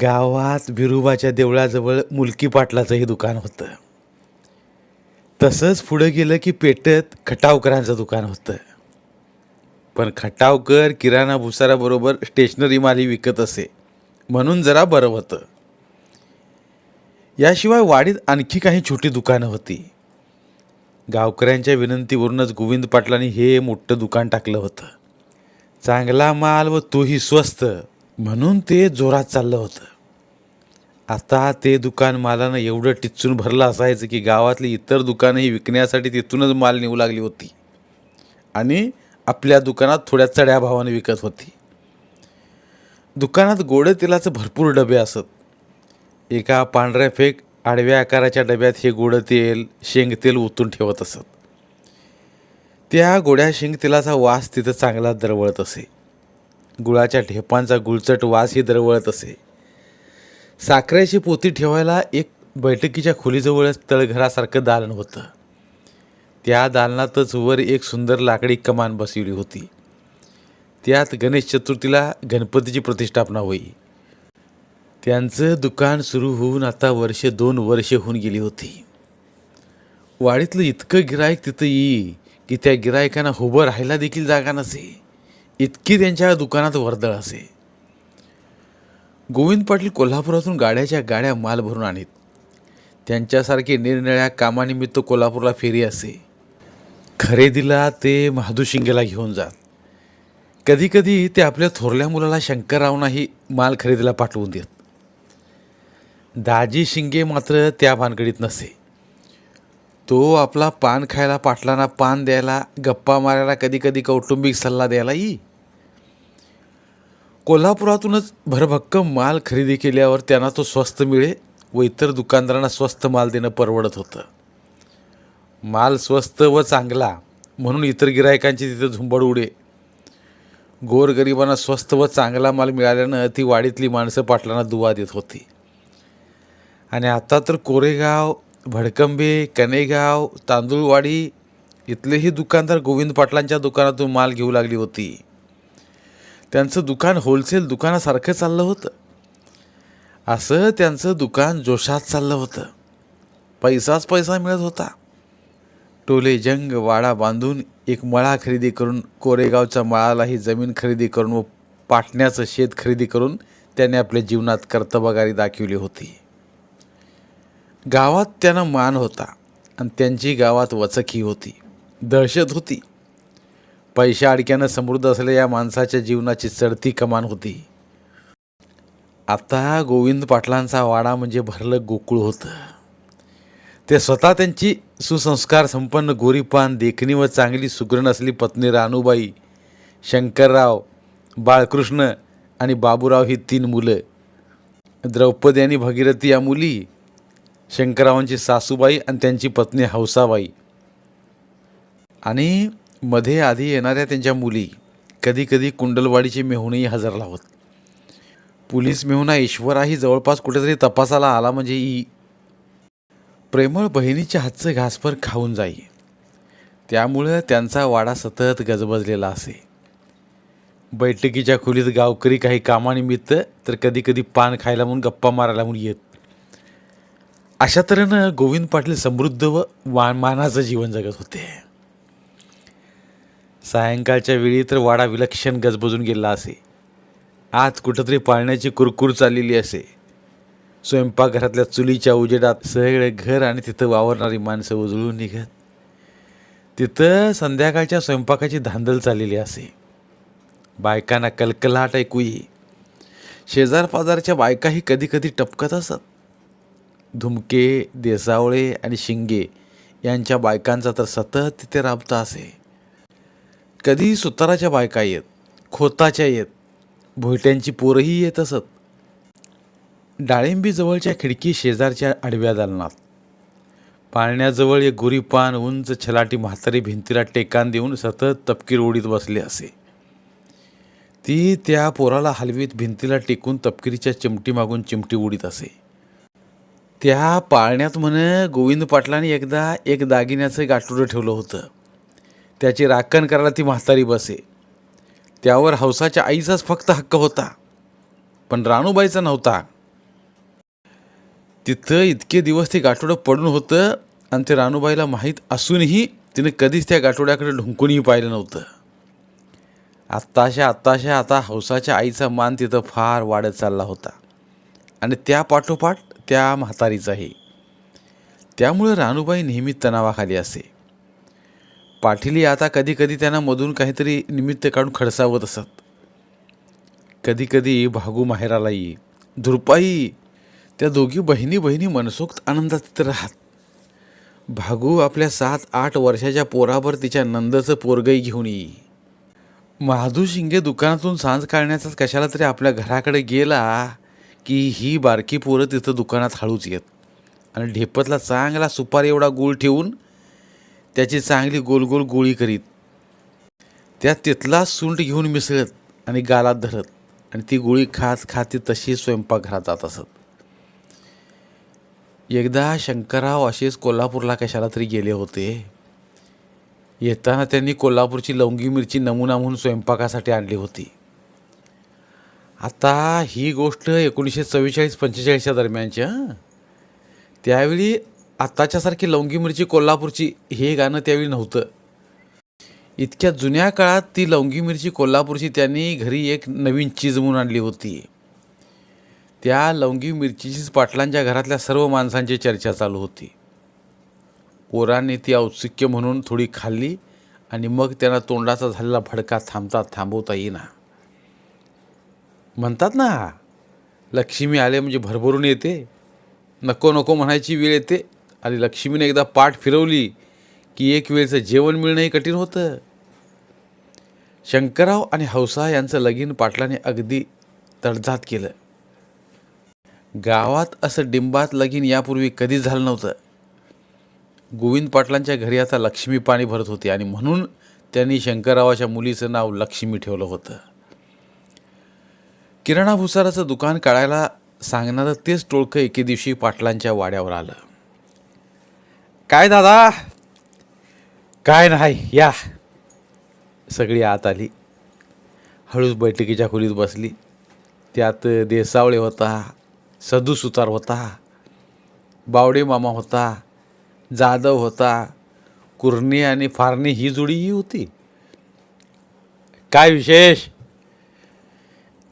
गावात बिरुबाच्या देवळाजवळ मुलकी पाटलाचं हे दुकान होतं. तसंच पुढं गेलं की पेटत खटावकरांचं दुकान होतं. पण खटावकर किराणा भुसाराबरोबर स्टेशनरी माली विकत असे म्हणून जरा बरं होतं. याशिवाय वाडीत आणखी काही छोटी दुकानं होती. गावकऱ्यांच्या विनंतीवरूनच गोविंद पाटलांनी हे मोठं दुकान टाकलं होतं. चांगला माल व तोही स्वस्त म्हणून ते जोरात चाललं होतं. आता ते दुकान मालानं एवढं टिचून भरलं असायचं की गावातली इतर दुकानंही विकण्यासाठी तिथूनच माल नेऊ लागली होती. आणि आपल्या दुकानात थोड्या चढ्या भावाने विकत होती. दुकानात गोड तेलाचं भरपूर डबे असत. एका पांढऱ्या फेक आडव्या आकाराच्या डब्यात हे गोडं तेल शेंगतेल ओतून ठेवत असत. त्या गोड्या शेंगतेलाचा वास तिथं चांगला दरवळत असे. गुळाच्या ढेपांचा गुळचट वासही दरवळत असे. साखरेची पोती ठेवायला एक बैठकीच्या खोलीजवळच तळघरासारखं दालन होतं. त्या दालनातच वर एक सुंदर लाकडी कमान बसवली होती. त्यात गणेश चतुर्थीला गणपतीची प्रतिष्ठापना होई. त्यांचं दुकान सुरू होऊन आता वर्षे दोन वर्षे होऊन गेली होती. वाडीतलं इतकं गिरायक तिथं येई की त्या गिरायकांना उभं राहायला देखील जागा नसे. इतकी त्यांच्या दुकानात वर्दळ असे. गोविंद पाटील कोल्हापुरातून गाड्याच्या गाड्या माल भरून आणीत. त्यांच्यासारखे निरनिळ्या कामानिमित्त कोल्हापूरला फेरी असे. खरेदीला ते महादूशिंगेला घेऊन जात. कधीकधी ते आपल्या थोरल्या मुलाला शंकररावनाही माल खरेदीला पाठवून देत. दाजी शिंगे मात्र त्या भानगडीत नसे. तो आपला पान खायला पाटलांना पान द्यायला गप्पा मारायला कधी कधी कौटुंबिक सल्ला द्यायला येई कोल्हापुरातूनच भरभक्कम माल खरेदी केल्यावर त्यांना तो स्वस्त मिळे व इतर दुकानदारांना स्वस्त माल देणं परवडत होतं. माल स्वस्त व चांगला म्हणून इतर गिरायकांची तिथं झुंबड उडे. गोरगरिबांना स्वस्त व चांगला माल मिळाल्यानं ती वाडीतली माणसं पाटलांना दुवा देत होती. आणि आता तर कोरेगाव भडकंबे कनेगाव तांदूळवाडी इथलेही दुकानदार गोविंद पाटलांच्या दुकानातून माल घेऊ लागली होती. त्यांचं दुकान होलसेल दुकानासारखं चाललं होतं. असं त्यांचं दुकान जोशात चाललं होतं. पैसाच पैसा मिळत होता. टोले जंग वाडा बांधून एक मळा खरेदी करून कोरेगावच्या मळालाही जमीन खरेदी करून व पाटण्याचं शेत खरेदी करून त्याने आपल्या जीवनात कर्तबगारी दाखवली होती. गावात त्यांना मान होता आणि त्यांची गावात वचकी होती. दहशत होती पैशा अडक्यानं समृद्ध असलेल्या या माणसाच्या जीवनाची चढती कमान होती. आता गोविंद पाटलांचा वाडा म्हणजे भरलं गोकुळ होतं. ते स्वतः त्यांची सुसंस्कार संपन्न गोरीपान देखणी व चांगली सुग्रण असली पत्नी रानूबाई शंकरराव बाळकृष्ण आणि बाबूराव ही तीन मुलं. द्रौपदी आणि भगीरथी या मुली शंकररावांची सासूबाई आणि त्यांची पत्नी हौसाबाई. आणि मध्ये आधी येणाऱ्या त्यांच्या मुली. कधीकधी कुंडलवाडीचे मेहुणेही हजर लावत. पोलीस मेहुणा ईश्वराही जवळपास कुठेतरी तपासाला आला म्हणजे ई प्रेमळ बहिणीच्या हातचं घासभर खाऊन जाई. त्यामुळं त्यांचा वाडा सतत गजबजलेला असे. बैठकीच्या खोलीत गावकरी काही कामानिमित्त तर कधी कधी पान खायला म्हणून गप्पा मारायला म्हणून येत. अशा तऱ्हेनं गोविंद पाटील समृद्ध व वा मानाचं जीवन जगत होते. सायंकाळच्या वेळी तर वाडा विलक्षण गजबजून गेला असे. आत कुठंतरी पाळण्याची कुरकुर चाललेली असे. स्वयंपाकघरातल्या चुलीच्या उजेडात सगळे घर आणि तिथं वावरणारी माणसं उजळून निघत. तिथं संध्याकाळच्या स्वयंपाकाची धांदल चाललेली असे. बायकांना कलकलाट ऐकू ये बायकाही कधी कधी टपकत असत. धुमके देसावळे आणि शिंगे यांच्या बायकांचा तर सतत तिथे राबता असे. कधी सुताराच्या बायका येत खोताच्या येत भोयट्यांची पोरंही येत असत. डाळिंबीजवळच्या खिडकी शेजारच्या आडव्या दालनात. पाळण्याजवळ एक गोरीपान उंच छलाटी म्हातारी भिंतीला टेकान देऊन सतत तपकीर उडीत बसले असे. ती त्या पोराला हलवीत भिंतीला टेकून तपकिरीच्या चिमटी मागून चिमटी उडीत असे. त्या पाळण्यात म्हणे गोविंद पाटलांनी एकदा एक दागिन्याचं गाठोडं ठेवलं होतं. त्याची राखण करायला ती म्हातारी बसे. त्यावर हौसाच्या आईचाच फक्त हक्क होता. पण राणूबाईचा नव्हता. तिथं इतके दिवस ते गाठोडं पडून होतं आणि ते राणूबाईला माहीत असूनही तिने कधीच त्या गाठोड्याकडे ढुंकूनही पाहिलं नव्हतं. आत्ताशा आत्ताशा आता हौसाच्या आईचा मान तिथं फार वाढत चालला होता. आणि त्या पाठोपाठ त्या म्हातारीचाही. त्यामुळे राणूबाई नेहमी तणावाखाली असे. पाठीली आता कधीकधी त्यांना मधून काहीतरी निमित्त काढून खडसावत असत. कधीकधी भागू माहेरालाही धुरपाई त्या दोघी बहिणी बहिणी मनसोक्त आनंदात तिथं राहत. भागू आपल्या सात आठ वर्षाच्या पोरावर तिच्या नंदचं पोरगई घेऊन येई. महादू शिंगे दुकानातून सांज काढण्याचाच कशाला तरी आपल्या घराकडे गेला की ही बारकी पोरं तिथं दुकानात हळूच येत. आणि ढेपतला चांगला सुपारी एवढा गुळ ठेवून त्याची चांगली गोल गोल गोळी करीत. त्यात तिथला सुंट घेऊन मिसळत आणि गालात धरत आणि ती गोळी खात खात ती तशी स्वयंपाकघरात जात असत. एकदा शंकरराव असेच कोल्हापूरला कशाला तरी गेले होते. येताना त्यांनी कोल्हापूरची लवंगी मिरची नमुना म्हणून स्वयंपाकासाठी आणली होती. आता ही गोष्ट एकोणीसशे चव्वेचाळीस पंचेचाळीसच्या दरम्यानची त्यावेळी आत्ताच्यासारखी लवंगी मिरची कोल्हापूरची हे गाणं त्यावेळी नव्हतं. इतक्या जुन्या काळात ती लवंगी मिरची कोल्हापूरची त्यांनी घरी एक नवीन चीज म्हणून आणली होती. त्या लवंगी मिरचीचीच पाटलांच्या घरातल्या सर्व माणसांची चर्चा चालू होती. पोरांनी ती औत्सुक्य म्हणून थोडी खाल्ली आणि मग त्यांना तोंडाचा झालेला भडका थांबता थांबवता येईना. म्हणतात ना लक्ष्मी आले म्हणजे भरभरून येते. नको नको म्हणायची वेळ येते. आणि लक्ष्मीने एकदा पाठ फिरवली की एक वेळचं जेवण मिळणंही कठीण होतं. शंकरराव आणि हौसा यांचं लगीन पाटलाने अगदी तडजात केलं. गावात असं डिंबात लगीन यापूर्वी कधीच झालं नव्हतं. गोविंद पाटलांच्या घरी आता लक्ष्मी पाणी भरत होती आणि म्हणून त्यांनी शंकररावाच्या मुलीचं नाव लक्ष्मी ठेवलं होतं. किराणा भुसाराचं दुकान काढायला सांगणारं तेच टोळकं एके दिवशी पाटलांच्या वाड्यावर आलं. काय दादा? काय नाही या. सगळी आत आली. हळूच बैठकीच्या खोलीत बसली. त्यात देसावळे होता सदू सुतार होता बावडे मामा होता जाधव होता कुर्णी आणि फारणी ही जोडीही होती. काय विशेष?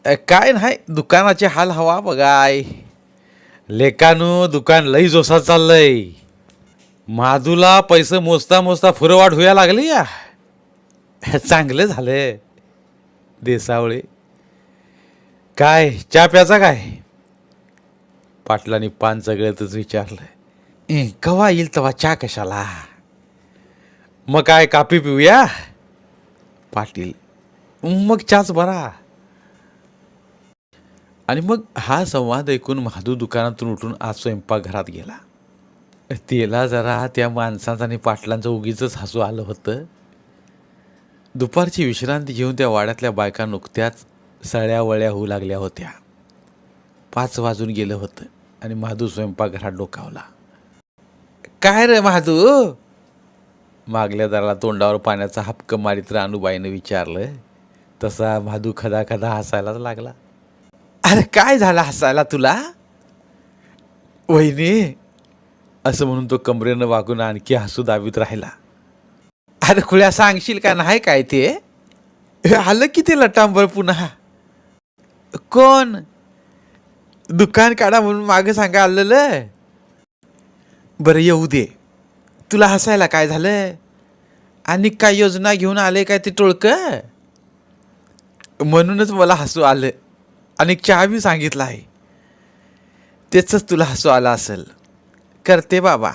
काय नाही दुकानाचे हाल हवा बघाय. लेकानू दुकान लई जोसात चाललंय. माधूला पैसे मोजता मोजता फुरवाट होया लागली या. चांगलं झालं देसावळे. काय चहा प्याचा काय? पाटलांनी पान सगळ्यातच विचारलं कवा येईल तवा चहा कशाला? मग काय कापी पिऊया? पाटील मग चहाच बरा. आणि मग हा संवाद ऐकून महादू दुकानातून उठून आज स्वयंपाकघरात गेला. तिला जरा त्या माणसांचं आणि पाटलांचं उगीच हसू आलं होतं. दुपारची विश्रांती घेऊन त्या वाड्यातल्या बायका नुकत्याच सळ्या वळ्या होऊ लागल्या होत्या. पाच वाजून गेलं होतं आणि महादू स्वयंपाकघरात डोकावला. काय रे महादू? मागल्या दाराला तोंडावर पाण्याचा हपक मारित रानूबाईनं विचारलं. तसा महादू खदा खदा हसायलाच लागला. अरे काय झालं हसायला तुला? वहिनी असं म्हणून तो कमरेनं वागून आणखी हसू दावीत राहिला. अरे खुळ्या सांगशील का नाही काय ते? हे आलं की ते लटांबर पुन्हा? कोण? दुकान काढा म्हणून मागं सांगा आलेलं. बरं येऊ दे. तुला हसायला काय झालं? आणि काय योजना घेऊन आले काय ते टोळकं? म्हणूनच मला हसू आलं. आणि चहा बी सांगितला आहे. त्याचंच तुला हसू आलं असेल. करते बाबा.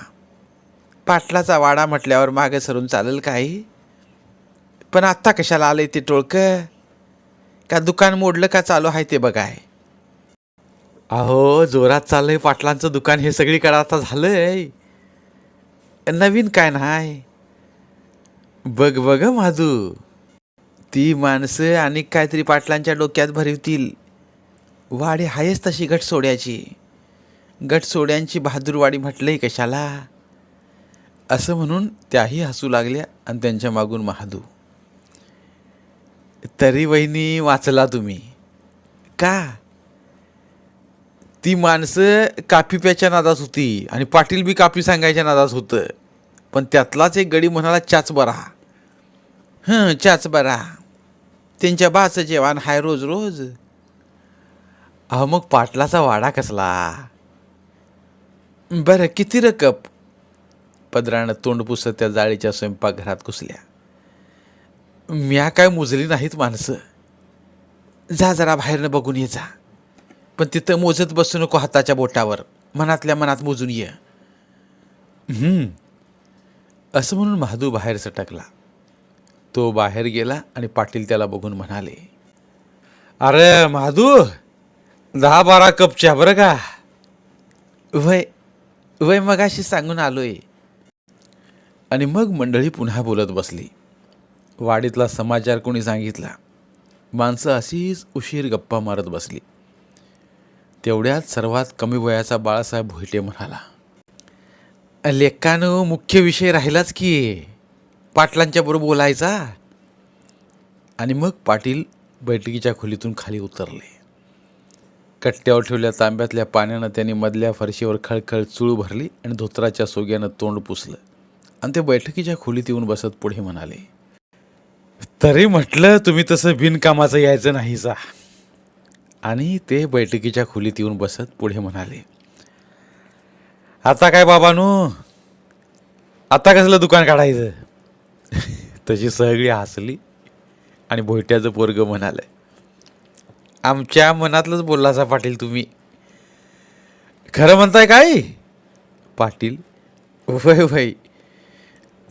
पाटलाचा वाडा म्हटल्यावर मागे सरून चालेल काही पण आत्ता कशाला आलं ते टोळकं? का दुकान मोडलं का चालू आहे ते बघाय? अहो जोरात चाललंय पाटलांचं दुकान हे सगळीकडे आता झालंय नवीन काय नाही. बघ बघ माझू माधू. ती माणसं आणि काहीतरी पाटलांच्या डोक्यात भरवतील. वाडी आहेच तशी गटसोड्याची गटसोड्यांची बहादूरवाडी म्हटलंय कशाला? असं म्हणून त्याही हसू लागल्या आणि त्यांच्या मागून महादू. तरी वहिनी वाचला तुम्ही. का? ती माणसं कापी प्याच्या नादात होती आणि पाटील बी कापी सांगायच्या नादात होतं. पण त्यातलाच एक गडी म्हणाला चाच बरा. हं चाच बरा. त्यांच्या बाचं जेवण हाय रोज रोज. अहो मग पाटलाचा वाडा कसला? बरं किती रकप? पदरानं तोंड पुसत त्या जाळीच्या स्वयंपाकघरात घुसल्या. म्या काय मोजली नाहीत माणसं. जा जरा बाहेरनं बघून ये जा. पण तिथं मोजत बसू नको हाताच्या बोटावर. मनातल्या मनात मोजून ये. असं म्हणून महादू बाहेर सटकला. तो बाहेर गेला आणि पाटील त्याला बघून म्हणाले अरे महादू! दहा बारा कप चहा बरं का? वय वय मग अशी सांगून आलोय. आणि मग मंडळी पुन्हा बोलत बसली. वाडीतला समाचार कोणी सांगितला? माणसं अशीच उशीर गप्पा मारत बसली. तेवढ्यात सर्वात कमी वयाचा बाळासाहेब भोईटे म्हणाला लेकानं मुख्य विषय राहिलाच की. पाटलांच्या बरोबर बोलायचा. आणि मग पाटील बैठकीच्या खोलीतून खाली उतरले. कट्ट्यावर ठेवल्या तांब्यातल्या पाण्यानं त्यांनी मधल्या फरशीवर खळखळ चूळ भरली आणि धोत्राच्या सोग्यानं तोंड पुसलं. आणि ते बैठकीच्या खोलीत येऊन बसत पुढे म्हणाले तरी म्हटलं तुम्ही तसं बिनकामाचं यायचं नाही जा आणि ते बैठकीच्या खोलीत येऊन बसत पुढे म्हणाले आता काय बाबानो? आता कसलं दुकान काढायचं? तशी सगळी हसली आणि भोयट्याचं पोरग म्हणालं आमच्या मनातलंच बोललासा पाटील तुम्ही. खरं म्हणताय काय? पाटील वय वय.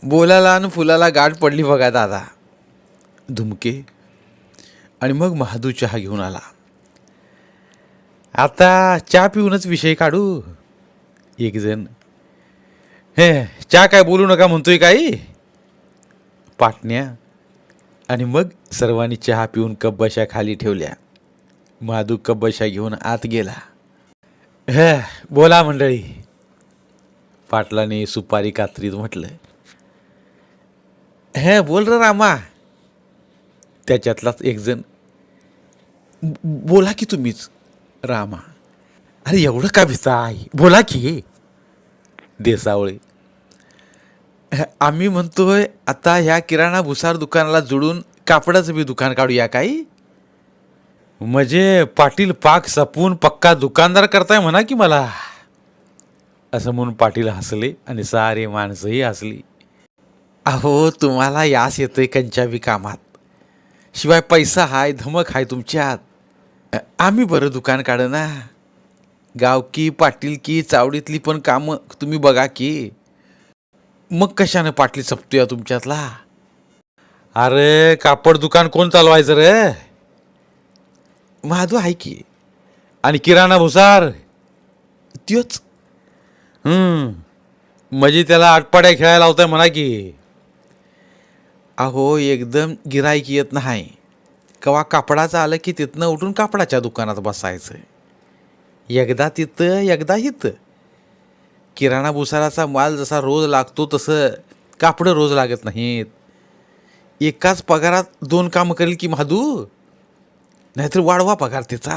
बोलाला आणि फुलाला गाठ पडली बघा दादा. धुमके. आणि मग महादू चहा घेऊन आला. आता चहा पिऊनच विषय काढू. एकजण. हे चहा काय बोलू नका म्हणतोय काही? पाटण्या. आणि मग सर्वांनी चहा पिऊन कब्बशा खाली ठेवल्या. माधू कब्बशा घेऊन आत गेला. ह बोला मंडळी पाटलाने सुपारी कात्रीत म्हटलं. हे बोल र रामा. त्याच्यातलाच एकजण बोला की तुम्हीच रामा. अरे एवढं का भिताय बोला की. देसावळे. "ह, आम्ही म्हणतोय आता ह्या किराणा भुसार दुकानाला जोडून कापडाचं बी दुकान काढूया काही? म्हणजे पाटील पाक सपून पक्का दुकानदार करताय म्हणा की मला. असं म्हणून पाटील हसले आणि सारे माणसंही हसली. अहो तुम्हाला यास येतोय कंच्या कामात. शिवाय पैसा हाय धमक हाय तुमच्यात. आम्ही बरं दुकान काढ ना गावकी पाटीलकी चावडीतली पण कामं तुम्ही बघा की. मग कशानं पाटील सपतोया तुमच्यातला? अरे कापड दुकान कोण चालवायचं रे? महादू आहे की? आणि किराणा भुसार. त्योच हम्म. म्हणजे त्याला आटपाड्या खेळायला लावताय म्हणा की. अहो एकदम गिराईक येत नाही. कवा कापडाचं आलं की तिथनं उठून कापडाच्या दुकानात बसायचं. एकदा तिथं एकदा इथं. किराणा भुसाराचा माल जसा रोज लागतो तसं कापडं रोज लागत नाहीत. एकाच पगारात दोन कामं करेल की महादू? नाहीतर वाढवा पगार तिचा.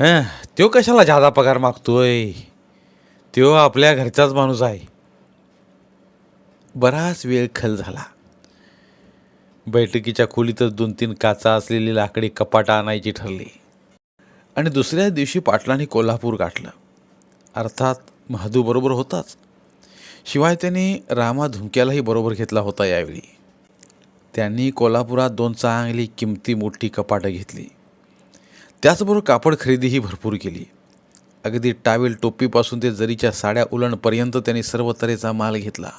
हां त्यो कशाला जादा पगार मागतोय? त्यो आपल्या घरचाच माणूस आहे. बराच वेळ खल झाला. बैठकीच्या खोलीतच दोन तीन काचा असलेली लाकडी कपाटा आणायची ठरली. आणि दुसऱ्या दिवशी पाटलांनी कोल्हापूर गाठलं. अर्थात महादू बरोबर होताच. शिवाय त्याने रामा धुमक्यालाही बरोबर घेतला होता यावेळी. त्यांनी कोल्हापुरात दोन चांगली किमती मोठी कपाटं घेतली. त्याचबरोबर कापड खरेदीही भरपूर केली. अगदी टावेल टोपीपासून ते जरीच्या साड्या उलणपर्यंत त्यांनी सर्व तऱ्हेचा माल घेतला.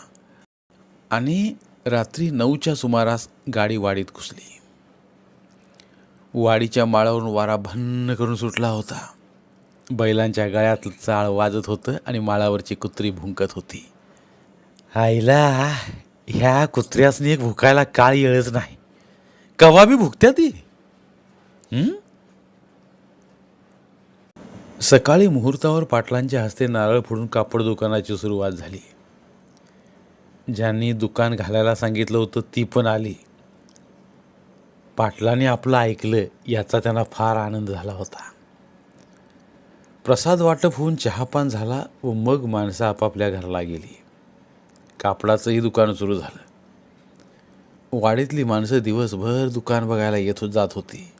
आणि रात्री नऊच्या सुमारास गाडी वाडीत घुसली. वाडीच्या माळावरून वारा भन्न करून सुटला होता. बैलांच्या गळ्यात चाळ वाजत होतं आणि माळावरची कुत्री भुंकत होती. आईला ह्या कुत्र्यासनी एक भुकायला काळ येळच नाही. कवा बी भुकत्या ती. सकाळी मुहूर्तावर पाटलांच्या हस्ते नारळ फोडून कापड दुकानाची सुरुवात झाली. ज्यांनी दुकान घालायला सांगितलं होतं ती पण आली. पाटलाने आपलं ऐकलं याचा त्यांना फार आनंद झाला होता. प्रसाद वाटप होऊन चहापान झाला व मग माणसं आपापल्या घराला गेली. कापडाचंही दुकान सुरू झालं. वाडीतली माणसं दिवसभर दुकान बघायला येत हो- जात होती.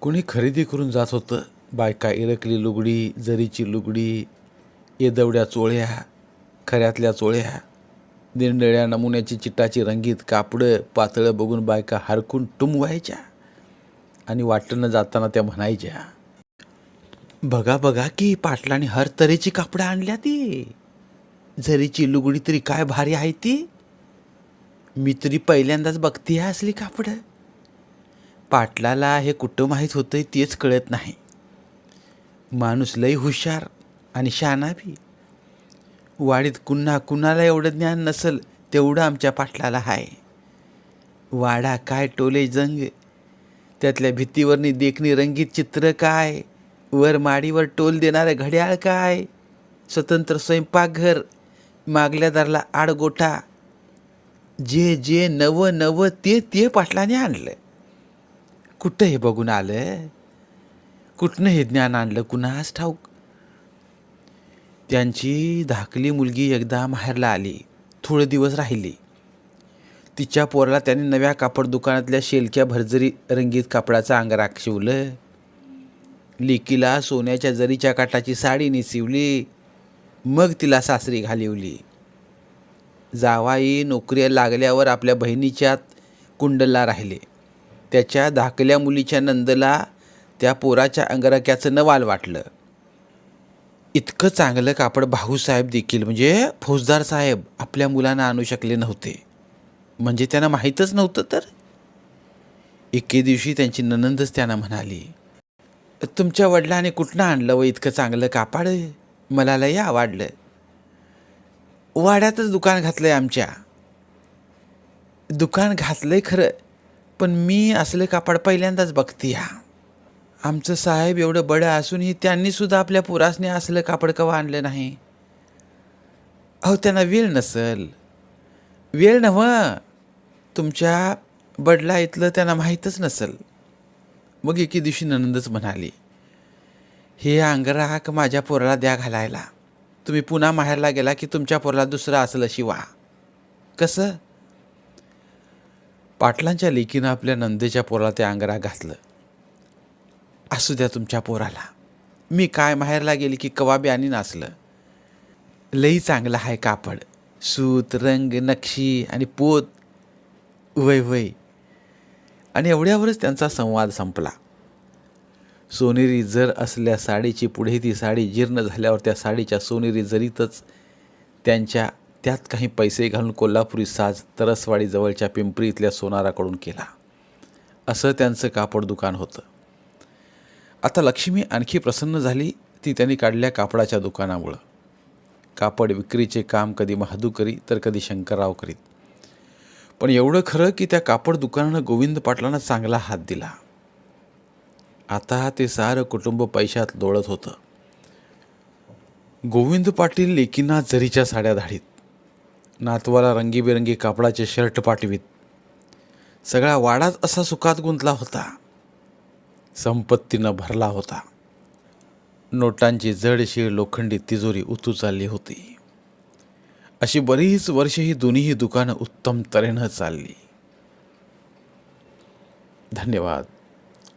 कुणी खरेदी करून जात होतं. बायका इरकली लुगडी जरीची लुगडी येदवड्या चोळ्या खऱ्यातल्या चोळ्या दिंडळ्या नमुन्याची चिट्टाची रंगीत कापडं पातळं बघून बायका हरकून टुमवायच्या आणि वाटणं जाताना त्या म्हणायच्या बघा बघा की पाटलाने हर तऱ्हेची कापडं आणल्या ती. झरीची लुगडी तरी काय भारी आहे ती? मी तरी पहिल्यांदाच बघते असली कापडं. पाटलाला हे कुठं माहीत होतं तेच कळत नाही. माणूस लई हुशार आणि शाना बी वाडीत कुन्हा कुणाला एवढं ज्ञान नसल तेवढं आमच्या पाटलाला आहे वाडा काय टोले जंग. त्यातल्या भीतीवरनी देखणी रंगीत चित्र काय? वर माडीवर टोल देणारं घड्याळ काय? स्वतंत्र स्वयंपाकघर मागल्या दारला आडगोठा जे जे नवं नवं ते ते पाटलाने आणलं कुठं हे बघून आलं कुठनं हे ज्ञान आणलं? कुणास ठाऊक? त्यांची धाकली मुलगी एकदा माहेरला आली. थोडे दिवस राहिली. तिच्या पोराला त्याने नव्या कापड दुकानातल्या शेलक्या भरजरी रंगीत कापडाचं अंगराक शिवलं. लिकीला सोन्याच्या जरीच्या काठाची साडी नेसिवली. मग तिला सासरी घालिवली. जावाई नोकरीला लागल्यावर आपल्या बहिणीच्यात कुंडला राहिले. त्याच्या धाकल्या मुलीच्या नंदला त्या पोराच्या अंगरक्याचं नवाल वाटलं. इतकं चांगलं कापड भाऊसाहेब देखील म्हणजे फौजदार साहेब आपल्या मुलांना आणू शकले नव्हते. म्हणजे त्यांना माहीतच नव्हतं तर? एके दिवशी त्यांची ननंदच त्यांना म्हणाली तुमच्या वडिलाने कुठनं आणलं व इतकं चांगलं कापड? मला लय आवडलं. वाड्यातच दुकान घातलं आहे आमच्या. दुकान घातलं आहे खरं पण मी असलं कापड पहिल्यांदाच बघते हा. आमचं साहेब एवढं बडं असूनही त्यांनीसुद्धा आपल्या पुरासने असलं कापड कवा आणलं नाही. अहो त्यांना वेळ नसल. वेळ नव तुमच्या बडला इथलं त्यांना माहीतच नसल. मग एके दिवशी ननंदच म्हणाली हे अंगराग माझ्या पोराला द्या घालायला. तुम्ही पुन्हा माहेरला गेला की तुमच्या पोराला दुसरं असलं शिवा. कसं? पाटलांच्या लेकीनं आपल्या नंदेच्या पोराला ते अंगराक घातलं. असू द्या तुमच्या पोराला. मी काय माहेरला गेली की कवाबी आणि नाचलं. लई चांगलं आहे कापड. सूत रंग नक्षी आणि पोत. वय वय. आणि एवढ्यावरच त्यांचा संवाद संपला. सोनेरी जर असल्या साडीची पुढे ती साडी जीर्ण झाल्यावर त्या साडीच्या सोनेरी जरीतच त्यांच्या त्यात काही पैसे घालून कोल्हापुरी साज तरसवाडीजवळच्या पिंपरी इथल्या सोनाराकडून केला. असं त्यांचं कापड दुकान होतं. आता लक्ष्मी आणखी प्रसन्न झाली ती त्यांनी काढल्या कापडाच्या दुकानामुळं. कापड विक्रीचे काम कधी महादू करी तर कधी शंकरराव करीत. पण एवढं खरं की त्या कापड दुकानानं गोविंद पाटलांना चांगला हात दिला. आता ते सारं कुटुंब पैशात लोळत होतं. गोविंद पाटील लेकींना जरीच्या साड्या धाडीत. नातवाला रंगीबेरंगी कापडाचे शर्ट पाठवीत. सगळा वाडाच असा सुखात गुंतला होता. संपत्तीनं भरला होता. नोटांची जडशीळ लोखंडी तिजोरी उतू चालली होती. अशी बरीच वर्ष ही दोन्हीही दुकानं उत्तम तऱ्हेनं चालली. धन्यवाद.